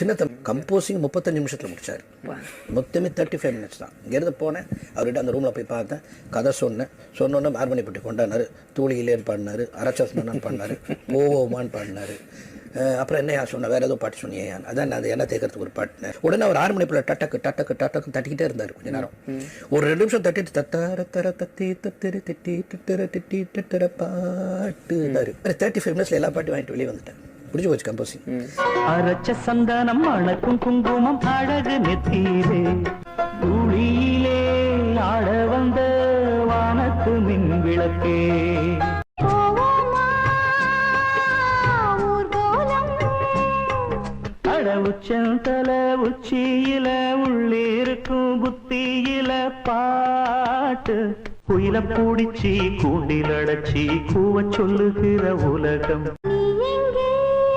சின்ன கம்போசிங் முப்பத்தஞ்சு நிமிஷத்தில் முடிச்சார். மொத்தமே தேர்ட்டி ஃபைவ் மினிட்ஸ் தான். இங்கேருந்து போனேன். அவர்கிட்ட அந்த ரூமில் போய் பார்த்தேன். கதை சொன்னேன். சொன்னோன்னே ஹார்மோனி பெட்டி கொண்டாடினாரு. தூளியிலேன்னு பாடினாரு அரச்சஸ்னான்னு பாடினாரு ஓவோமான்னு பாடினாரு அப்புறம் என்னையா சொன்ன? வேற ஏதோ பாட்டு சொன்னியே அதான் நான் அது என்ன தேக்கிறதுக்கு ஒரு பாட்டுனேன் உடனே அவர் ஆறு மணிக்குள்ள டட்டக்கு டட்டக்கு டட்டக்கு தட்டிக்கிட்டே இருந்தார் கொஞ்ச நேரம். ஒரு ரெண்டு நிமிஷம் தட்டிட்டு தத்தார தர தத்தி தத்திர திட்டி திட்டிர திட்டி திட்டிர பாட்டு தேர்ட்டி ஃபைவ் மினிட்ஸ்ல எல்லா பாட்டும் வாங்கிட்டு வெளியே வந்துட்டேன். முடிஞ்சு போச்சு கம்போசிங். அரைச்ச சந்தனம் அணக்கும் குங்குமம் அழகு நெத்தீரே துளியிலே ஆட வந்த வானத்து மின் விளக்கே அட உச்சந்தல உச்சியில உள்ளிருக்கும் புத்தியில பாட்டு. குயில பூடிச்சி கூண்டில் அடைச்சி கூவ சொல்லுகிற உலகம்.